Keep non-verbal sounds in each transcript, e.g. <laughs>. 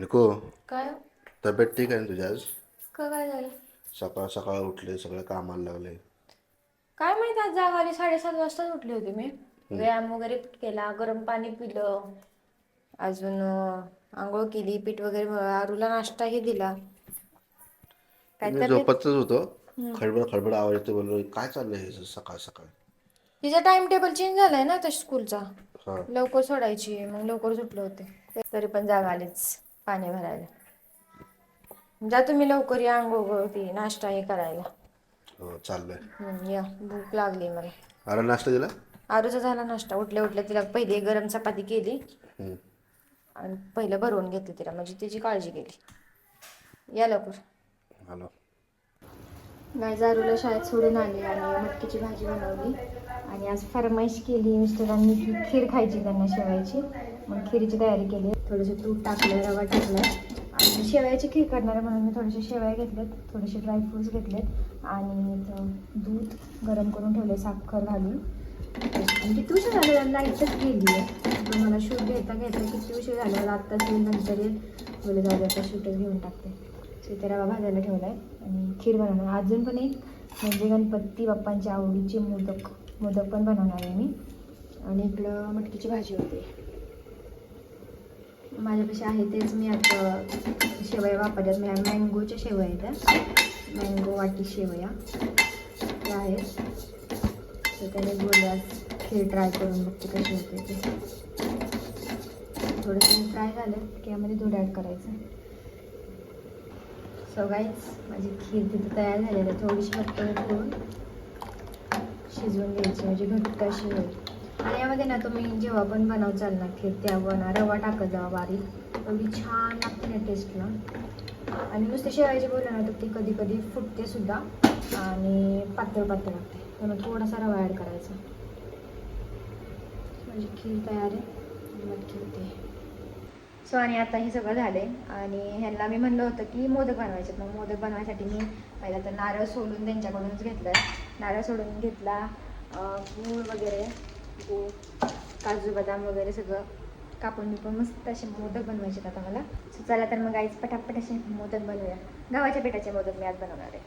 निको काय? तब्येत ठीक आहे ना तुझी आज? का काय झालं? सकाळ सकाळ उठले सगळं कामाला लागले. काय माहीत आज जाग आली साडेसात वाजताच उठली होती मी. व्यायाम वगैरे केला गरम पाणी पिलं अजून अं, आंघोळ केली पीठ वगैरे आरूला नाश्ताही दिला. काय मी तब्येत? झोपतच होतो. खडबड खडबड आवाज येतो बोललो काय चाललंय हे सकाळ सकाळ? तिचा टाइम टेबल चेंज झालाय ना तशी स्कूलचा हा. लवकर सोडायची मग लवकर सुटले होते. तरी पण जाग आलीच. पाणी भरायला. जा तुम्ही लवकर या आंघोळ वरती नाश्ता हे करायला. हो चाललंय हम्म, या. भूक लागली मला. अरे नाश्ता दिला? आरूचा झाला नाश्ता. उठल्या उठल्या तिला पहिली गरम चपाती केली. हम्म. आणि पहिलं भरवून घेतली तिला. म्हणजे तिची काळजी केली. या लवकर हॅलो. नाही जारूला शाळेत सोडून आली आणि मटकीची भाजी बनवली. आणि आज फरमाईश केली मिस्टरांनी की खीर खायची त्यांना शेवायची. मग खिरीची तयारी केली. थोडेसे तूप टाकलं रवा टाकलाय. आणि शेवयाची खीर करणार आहे म्हणून मी थोडेसे शेवया घेतलेत थोडेसे ड्रायफ्रुट्स घेतलेत आणि दूध गरम करून ठेवले साखर घालून. आणि किती उशीर झालं? लाईटच गेली आहे मला शूट घेता घेता किती उशीर झाला? आत्ताच येईल नंतर येईल. बोले जाऊ आता शूटच घेऊन टाकते. सो रवा भाजायला ठेवला आहे आणि खीर बनवणार अजून पण एक म्हणजे गणपती बाप्पांच्या आवडीचे मोदक मोदक पण बनवणार आहे मी. आणि इकडं मटकीची भाजी होते. माझ्यापाशी आहे तेच मी आता शेवया वापरल्यात. म्हणजे मँगोच्या शेवया आहेत त्या. मँगो वाटी शेवया. त्या आहेत. तर त्याने बोलल्या खीर ट्राय करून बघते कशी होते ते. थोडंसं फ्राय झालं की यामध्ये दूध ॲड करायचं. सो गाईज माझी खीर तिथे तयार झालेली आहे. थोडीशी घट्ट करून शिजवून घ्यायची. म्हणजे घट्ट अशी होईल. आणि यामध्ये ना तुम्ही जेव्हा पण बनवचाल ना खीर तेव्हा ना रवा टाकत जावा बारीक. एवढी छान लागते ना टेस्टला आणि नुसते शेवायचे बोललं ना तर ती कधी कधी फुटते सुद्धा आणि पातळ पातळ लागते त्यामुळे थोडासा रवा ॲड करायचा. माझी खीर तयार आहे. मटकी होते सो आणि आता हे सगळं झाले आणि ह्यांना मी म्हणलं होतं की मोदक बनवायचे मग मोदक बनवायसाठी मी पहिला तर नारळ सोलून त्यांच्याकडूनच घेतलं नारळ सोडून घेतला गूळ वगैरे. गूळ काजू बदाम वगैरे सगळं कापून पण मस्त असे मोदक बनवायचे आता मला. सो चला तर मग आईच पटापट असे मोदक बनवूया. गव्हाच्या पिठाचे मोदक मी आज बनवणार आहे.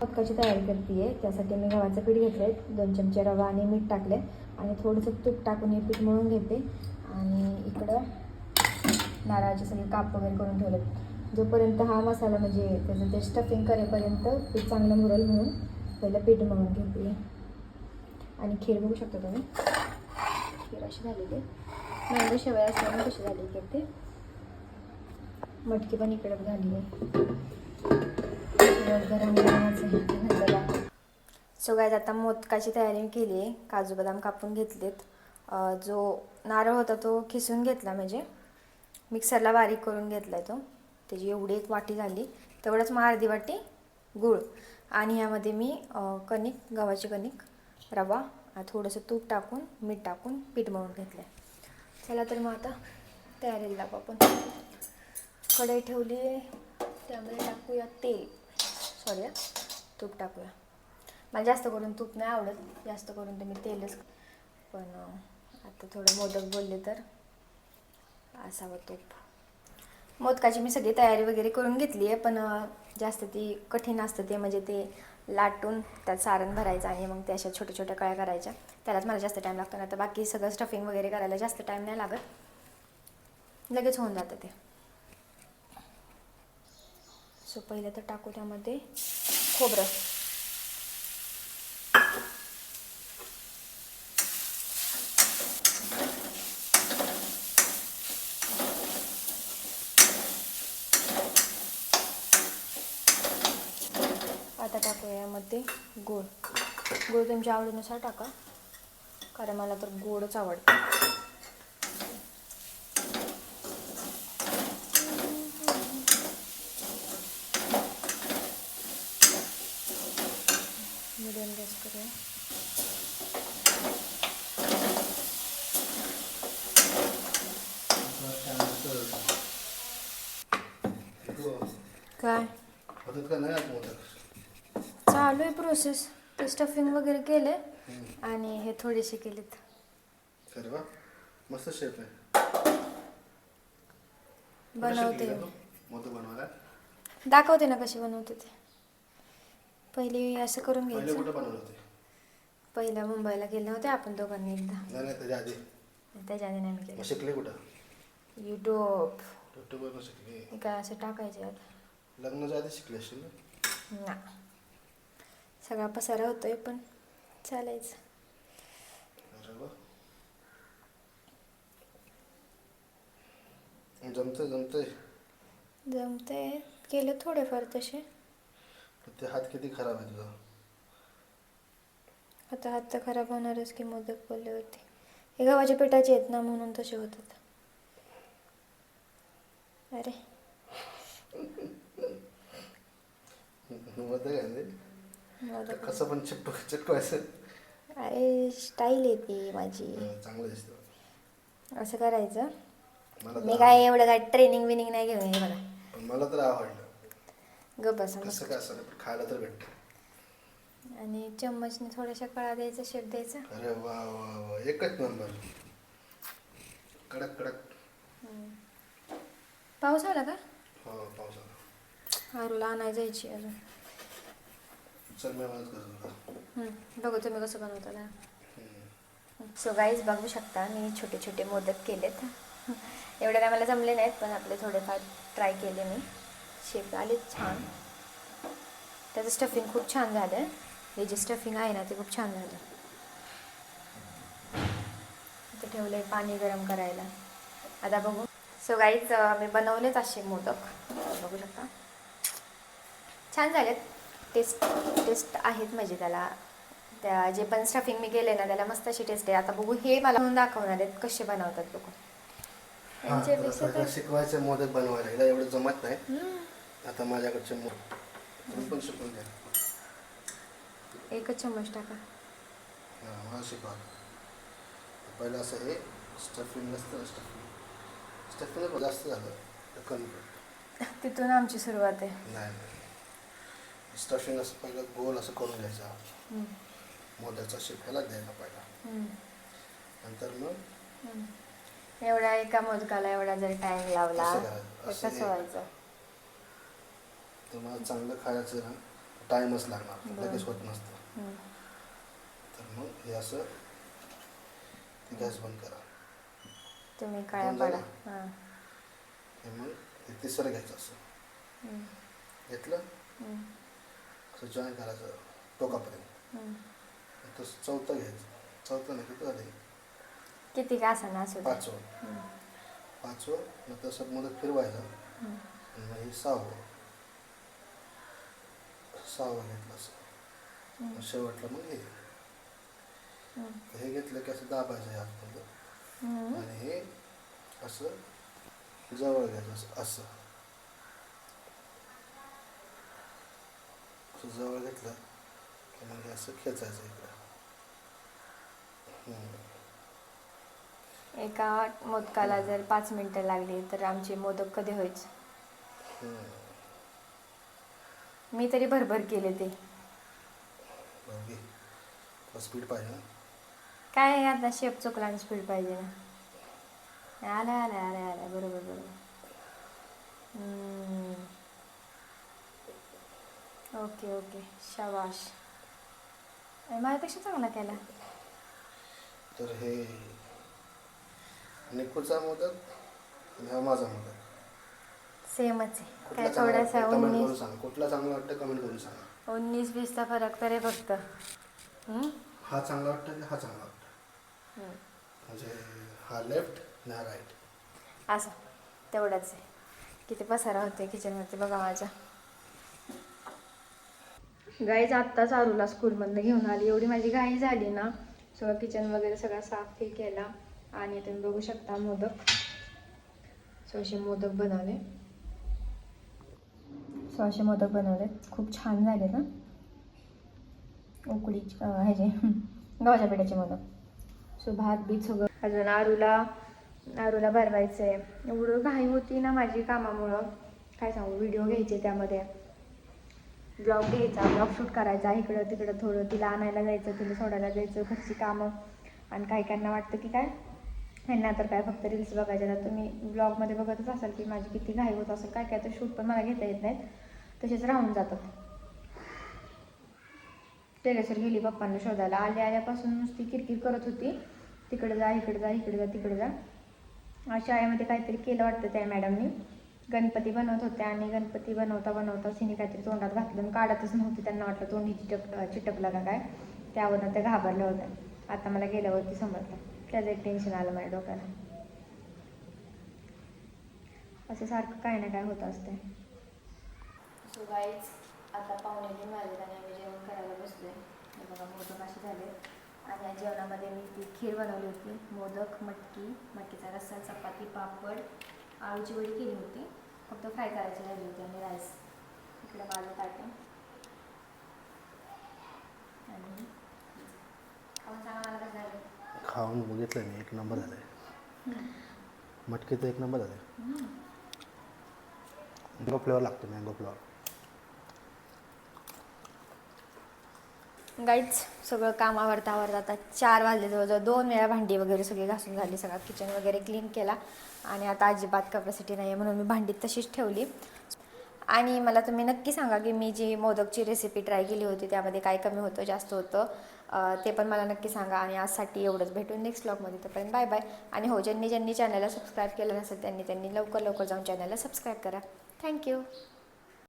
मोदकाची तयारी करते आहे त्यासाठी मी गव्हाचं पीठ घेतलं आहे दोन चमचे रवा आणि मीठ टाकले आणि थोडंसं तूप टाकून हे पीठ मळून घेते. आणि इकडं नारळाचे सगळे काप वगैरे करून ठेवलेत. जोपर्यंत हा मसाला म्हणजे त्याचं ते स्टफिंग करेपर्यंत पीठ चांगलं मुरल म्हणून पहिलं पीठ मळून घेते. आणि खीर बघू शकता तुम्ही. खीर अशी झालेली आहे मॅंगो शेवया असल्यामुळे कशी झाली खीर ते. मटकी पण इकडे झाली आहे. सो गायज आता मोदकाची तयारी मी केली आहे. काजू बदाम कापून घेतलेत. जो नारळ होता तो खिसून घेतला म्हणजे मिक्सरला बारीक करून घेतला आहे तो. त्याची एवढी एक वाटी झाली. तेवढंच मग अर्धी वाटी गूळ. आणि ह्यामध्ये मी कणिक गव्हाची कणिक रवा आणि थोडंसं तूप टाकून मीठ टाकून पीठ मळून घेतलं आहे चला तर मग आता तयारीला लागू आपण. कढई ठेवली आहे त्यामध्ये टाकूया तेल. सॉरी तूप टाकूया. मला जास्त करून तूप नाही आवडत जास्त करून तुम्ही तेलच. पण आता थोडं मोदक बोलले तर असावं तूप. मोदकाची मी सगळी तयारी वगैरे करून घेतली आहे पण जास्त ती कठीण असतं ते म्हणजे ते लाटून त्यात सारण भरायचं आणि मग ते अशा छोट्या छोट्या कळ्या करायच्या. त्यालाच मला जास्त टाईम लागतो ना तर बाकी सगळं स्टफिंग वगैरे करायला जास्त टाईम नाही लागत. लगेच होऊन जातं ते. सो पहिलं तर टाकू त्यामध्ये खोबरं. आता टाकूया यामध्ये गोड गोड तुमच्या आवडीनुसार टाका. कारण मला तर गोडच आवडतं. मिडियम गॅस करूया. काय होतात का नाही आज मोदक चालू आहे प्रोसेस ते स्टफिंग वगैरे केले आणि हे थोडेसे केलेत. अरे वा. मस्त शेप आहे. बनवते. मी. मोदक बनवायला? दाखवते ना कशी बनवते ते. पहिली असं करून पहिले घ्यायचं. कुठे बनवलं होते? पहिलं मुंबईला गेले होते आपण दोघांनी एकदा. नाही नाही त्याच्या आधी. त्याच्या आधी नाही मी मग केलं शिकले कुठं? युट्यूब शिकली. हे काय असं टाकायचे आता लग्नाच्या आधी शिकली ना. सगळा पसारा होतोय पण चालायचं. जमतंय जमतंय. जमते केलं थोडेफार तसे. ते हात किती खराब आहे तुझा आता हात तर खराब होणारच की मोदक बोलले होते. हे गव्हाच्या पिठाचे आहेत ना म्हणून तसे होतात. अरे. मोदक आहे ना ते? मोदक कसं पण चिपटू चिटकवायचं अरे स्टाईल आहे ती माझी. हं, चांगलं दिसतं. असं करायचं. मला मी तर काय एवढं काय ट्रेनिंग विनिंग नाही घेऊन ये बघा. पण मला तर आवडलं. गप बसा कसं काय असं पण खायला तर भेटतं. आणि चम्मचने थोड्याशा कळा द्यायचा शेप द्यायचा. अरे वा वा वा. एकच नंबर. कडक कडक. पाऊस आला का? हो पावसाला आरूला आणाय जायची अजून. चल मी करतो हम्म, बघू तुम्ही कसं बनवता ना. सो गाईज बघू शकता मी छोटे छोटे मोदक केलेत. एवढे काय मला जमले नाहीत पण आपले थोडेफार ट्राय केले मी. शेप आले छान. त्याचं स्टफिंग खूप छान झालं. हे जे स्टफिंग आहे ना ते खूप छान झालं. इथे ठेवलं आहे पाणी गरम करायला. आता बघू. सो गाईज मी बनवलेच असे मोदक. बघू शकता. छान झालेत. टेस्ट टेस्ट आहेत म्हणजे त्याला. त्या जे पण स्टफिंग मी केले ना त्याला मस्त अशी टेस्ट आहे. आता बघू हे मला म्हणून दाखवणार आहेत कसे बनवतात बघू. यांच्यापेक्षा तुला तर सगळं शिकवायचं मोदक बनवायला. हिला एवढं जमत नाही. आता माझ्याकडचे मोदक. पण शिकून घ्या. एकच चम्मच टाका. हा, मला शिकवा पहिलं असं हे स्टफिंग नसतं स्टफिंग स्टफिंग जास्त झालं कमी. <laughs> तिथून आमची सुरुवात आहे. नाही. स्टफिंग असं पहिलं गोल असं करून घ्यायचा. मोदकचा शेप ह्याला द्यायला पहिला. नंतर मग. एवढा एका मोदकाला एवढा जर टाइम लावला असं तर असं कसं. व्हायचं? तर मला चांगलं खायचं ना टाईमच लागणार बरं. लगेच होत नसतं. हम्म, तर मग हे असं गॅस बंद करा. तुम्ही काळ्या बंद पडा. झालं? हां. हे मग हे तिसरं घ्यायचं असं. हम्म, घेतलं? हम्म, असं जॉईन करायचं टोकापर्यंत. तसं चौथं घ्यायचं. चौथं नाही किती झाले किती का असं ना असू दे. पाचवं. हम्म, पाचवं मग तसं मोदक फिरवायचं. हम्म, आणि मग हे सहावं. सहावं घेतलं असं. मग शेवटलं मग हे. हम्म, हे घेतलं की असं दाबायचं हे आतमध्ये हम्म. आणि हे असं जवळ घ्यायचं असं असं. असं जवळ घेतलं की मग हे असं खेचायचं इकडं. एका मोदकाला जर पाच मिनिटं लागली तर आमचे मोदक कधी हम्म. मी तरी भरभर केले ते. स्पीड पाहिजे ना. काय आहे आता शेप चुकला आणि स्पीड पाहिजे ना. आलं आलं आलं आलं बरोबर बरोबर. हम्म. Okay okay. शाबाश. अरे, माझ्यापेक्षा चांगला केला. तर हे निकूचा मोदक आणि हा माझा मोदक सेमच आहे. कुठला काय चांगला थोडासा वाटतं कमेंट करून उन्नीस सांगा. कुठला चांगला वाटतं कमेंट करून सांगा. उन्नीस वीसचा फरक तर आहे फक्त. हम्म? हा चांगला वाटतं की हा चांगला वाटतं हम्म. म्हणजे हा लेफ्ट आणि हा राईट असं. तेवढंच आहे. किती पसारा होते किचनवरती बघा माझ्या गाईज आत्ताच आरूला स्कूलमधनं घेऊन आली. एवढी माझी घाई झाली ना. सगळं किचन वगैरे सगळा साफ हे केला. आणि तुम्ही बघू शकता मोदक. सो असे मोदक बनवले. सो असे मोदक बनवले. खूप छान झाले ना. उकडी ह्याचे <laughs> गव्हाच्या पिठाचे मोदक. सो भात बीत सगळं. अजून आरूला आरूला भरवायचं आहे एवढं घाई होती ना माझी कामामुळं. काय सांगू व्हिडिओ घ्यायचे त्यामध्ये. ब्लॉग घ्यायचा ब्लॉग शूट करायचा इकडं तिकडं थोडं तिला आणायला जायचं तिला सोडायला जायचं घरची कामं. आणि काही काहींना वाटतं की काय ह्यांना तर काय फक्त रील्स बघायच्या तर तुम्ही ब्लॉगमध्ये बघतच असाल की माझी किती घाई होत असेल काय काय तर शूट पण मला घेता येत नाहीत. तसेच राहून जातात. टेरेसवर गेली पप्पांना शोधायला. आल्या आल्यापासून नुसती किरकिर करत होती. तिकडे जा इकडे जा इकडे जा तिकडे जा. अशा शाळेमध्ये काहीतरी केलं वाटतं त्या मॅडमनी गणपती बनवत होत्या आणि गणपती बनवता बनवता सिने काहीतरी तोंडात घातलं आणि काढतच नव्हती. त्यांना वाटलं तोंडी चिटक चिटकलं का काय? त्यावरनं त्या घाबरल्या होत्या आता मला गेल्यावरती समजलं. त्याचं एक टेन्शन आलं माझ्या डोक्याला. असं सारखं काय ना काय होत असते सो गाईच आता पाहुणे तीन वाजले आणि आम्ही जेवण करायला बसलोय. बघा मोदक असे झाले आणि या जेवणामध्ये मी ती खीर बनवली होती. मोदक मटकी मटकीचा रस्सा चपाती पापड आळूची वडी केली होती. फक्त फ्राय करायची राहिली होती आणि राईस इकडे माझं ताटं. आणि खाऊन सांगा मला कसं झालं. खाऊन बघितलं मी एक नंबर झालं आहे मटकीचं एक नंबर झालं आहे मँगो फ्लेवर लागतो मँगो फ्लेवर गाईच सगळं काम आवरता आवरता आता चार वाजले जवळजवळ. दोन वेळा भांडी वगैरे सगळी घासून झाली सगळा किचन वगैरे क्लीन केला. आणि आता अजिबात कपॅसिटी नाही आहे म्हणून मी भांडी तशीच ठेवली. आणि मला तुम्ही नक्की सांगा की मी जी मोदकची रेसिपी ट्राय केली होती त्यामध्ये काय कमी होतं जास्त होतं ते पण मला नक्की सांगा. आणि आजसाठी एवढंच. भेटून नेक्स्ट ब्लॉगमध्ये तोपर्यंत बाय बाय आणि हो ज्यांनी ज्यांनी चॅनलला सबस्क्राईब केलं नसेल त्यांनी त्यांनी लवकर लवकर जाऊन चॅनलला सबस्क्राईब करा. थँक्यू